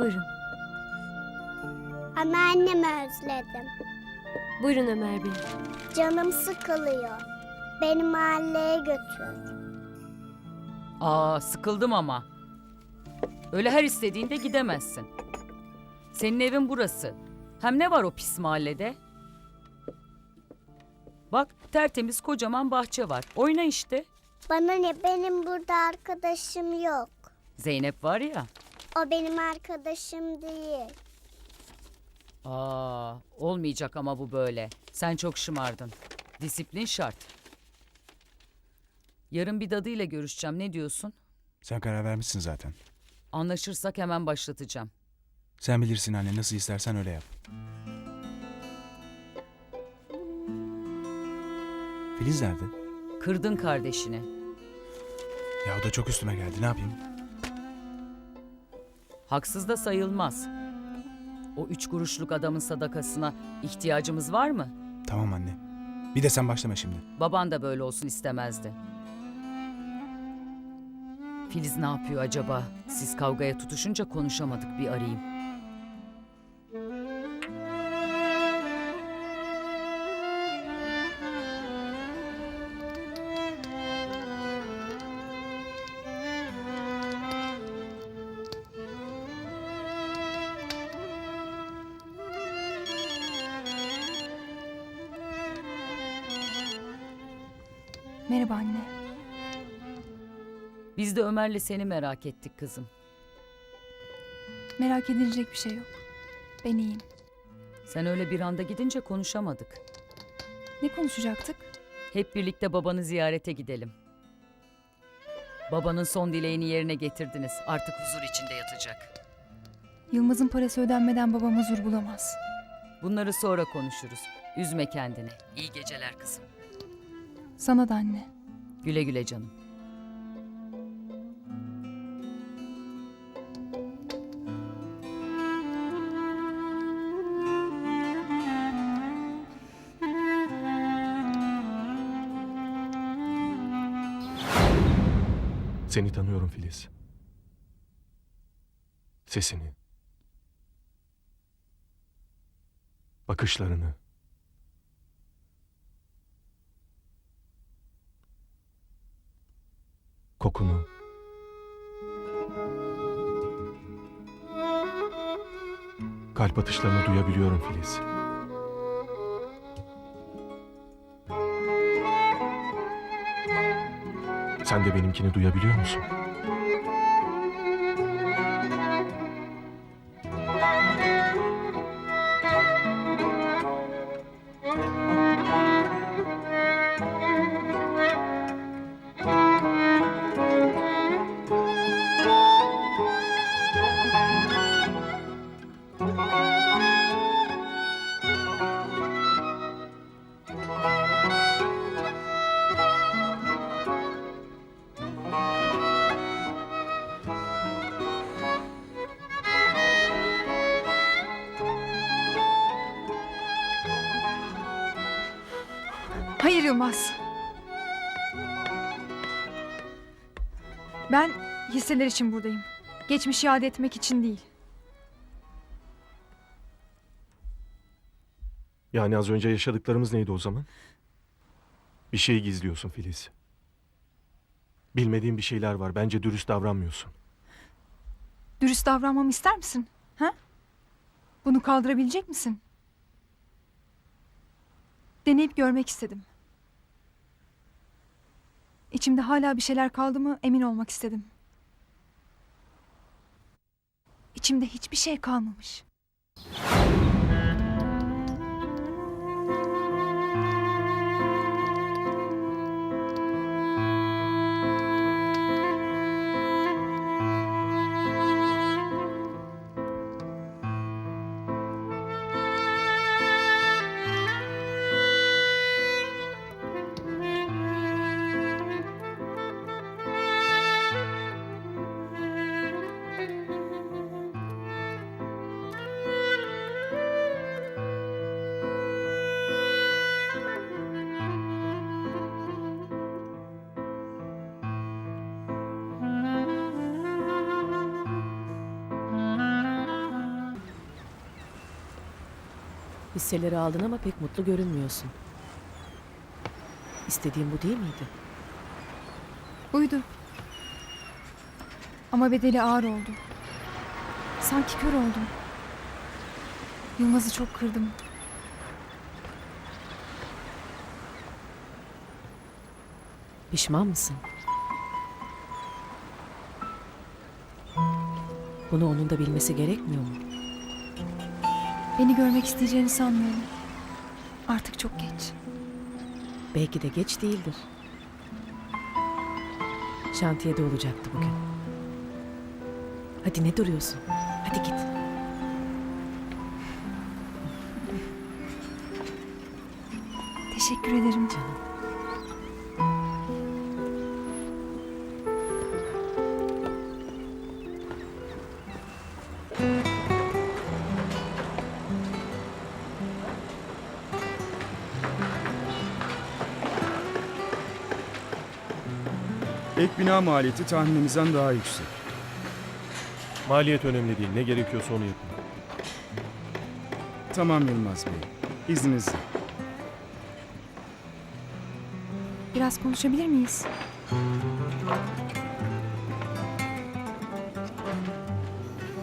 Buyurun. Anneannemi özledim. Buyurun Ömer Bey. Canım sıkılıyor. Beni mahalleye götür. Aa sıkıldım ama. Öyle her istediğinde gidemezsin. Senin evin burası. Hem ne var o pis mahallede? Bak tertemiz kocaman bahçe var. Oyna işte. Bana ne benim burada arkadaşım yok. Zeynep var ya. O benim arkadaşım değil. Aa olmayacak ama bu böyle. Sen çok şımardın. Disiplin şart. Yarın bir dadıyla görüşeceğim. Ne diyorsun? Sen karar vermişsin zaten. Anlaşırsak hemen başlatacağım. Sen bilirsin anne nasıl istersen öyle yap. Filiz nerede? Kırdın kardeşini. Ya o da çok üstüme geldi ne yapayım? Haksız da sayılmaz. O üç kuruşluk adamın sadakasına ihtiyacımız var mı? Tamam anne. Bir de sen başlama şimdi. Baban da böyle olsun istemezdi. Filiz ne yapıyor acaba? Siz kavgaya tutuşunca konuşamadık bir arayayım. Merhaba anne. Biz de Ömer'le seni merak ettik kızım. Merak edilecek bir şey yok. Ben iyiyim. Sen öyle bir anda gidince konuşamadık. Ne konuşacaktık? Hep birlikte babanı ziyarete gidelim. Babanın son dileğini yerine getirdiniz. Artık huzur içinde yatacak. Yılmaz'ın parası ödenmeden babam huzur bulamaz. Bunları sonra konuşuruz. Üzme kendini. İyi geceler kızım. Sana da anne. Güle güle canım. Seni tanıyorum Filiz. Sesini. Bakışlarını. Kokunu. Kalp atışlarını duyabiliyorum Filiz. Sen de benimkini duyabiliyor musun? Hayır Yılmaz. Ben hisseler için buradayım. Geçmişi iade etmek için değil. Yani az önce yaşadıklarımız neydi o zaman? Bir şey gizliyorsun Filiz. Bilmediğin bir şeyler var. Bence dürüst davranmıyorsun. Dürüst davranmamı ister misin? Ha? Bunu kaldırabilecek misin? Deneyip görmek istedim. İçimde hala bir şeyler kaldı mı emin olmak istedim. İçimde hiçbir şey kalmamış. Hisseleri aldın ama pek mutlu görünmüyorsun. İstediğin bu değil miydi? Buydu. Ama bedeli ağır oldu. Sanki kör oldum. Yılmaz'ı çok kırdım. Pişman mısın? Bunu onun da bilmesi gerekmiyor mu? Beni görmek isteyeceğini sanmıyorum. Artık çok geç. Belki de geç değildir. Şantiyede olacaktı bugün. Hadi ne duruyorsun? Hadi git. Teşekkür ederim. Canım. Ek bina maliyeti tahminimizden daha yüksek. Maliyet önemli değil. Ne gerekiyorsa onu yapın. Tamam Yılmaz Bey. İzninizle. Biraz konuşabilir miyiz?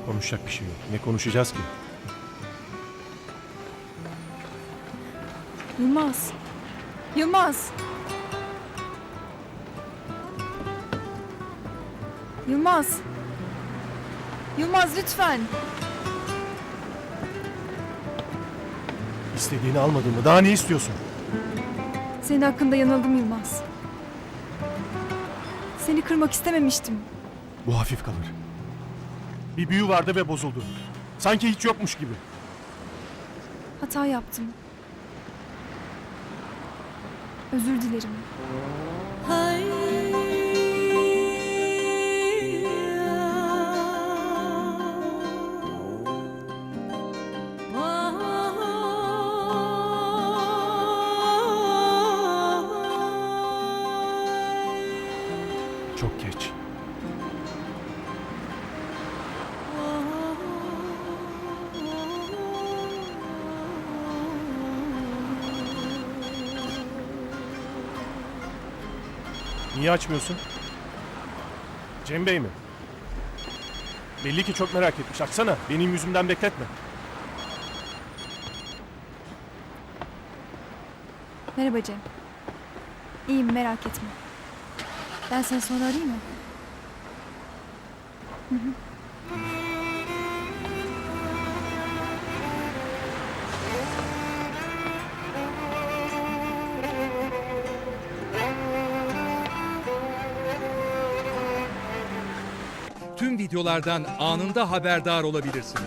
Konuşacak bir şey yok. Ne konuşacağız ki? Yılmaz. Yılmaz. Yılmaz. Yılmaz lütfen. İstediğini almadın mı? Daha ne istiyorsun? Senin hakkında yanıldım Yılmaz. Seni kırmak istememiştim. Bu hafif kalır. Bir büyü vardı ve bozuldu. Sanki hiç yokmuş gibi. Hata yaptım. Özür dilerim. Çok geç. Niye açmıyorsun? Cem Bey mi? Belli ki çok merak etmiş. Açsana. Benim yüzümden bekletme. Merhaba Cem. İyiyim merak etme. Ben seni sonra arayayım mı? tüm videolardan anında haberdar olabilirsiniz.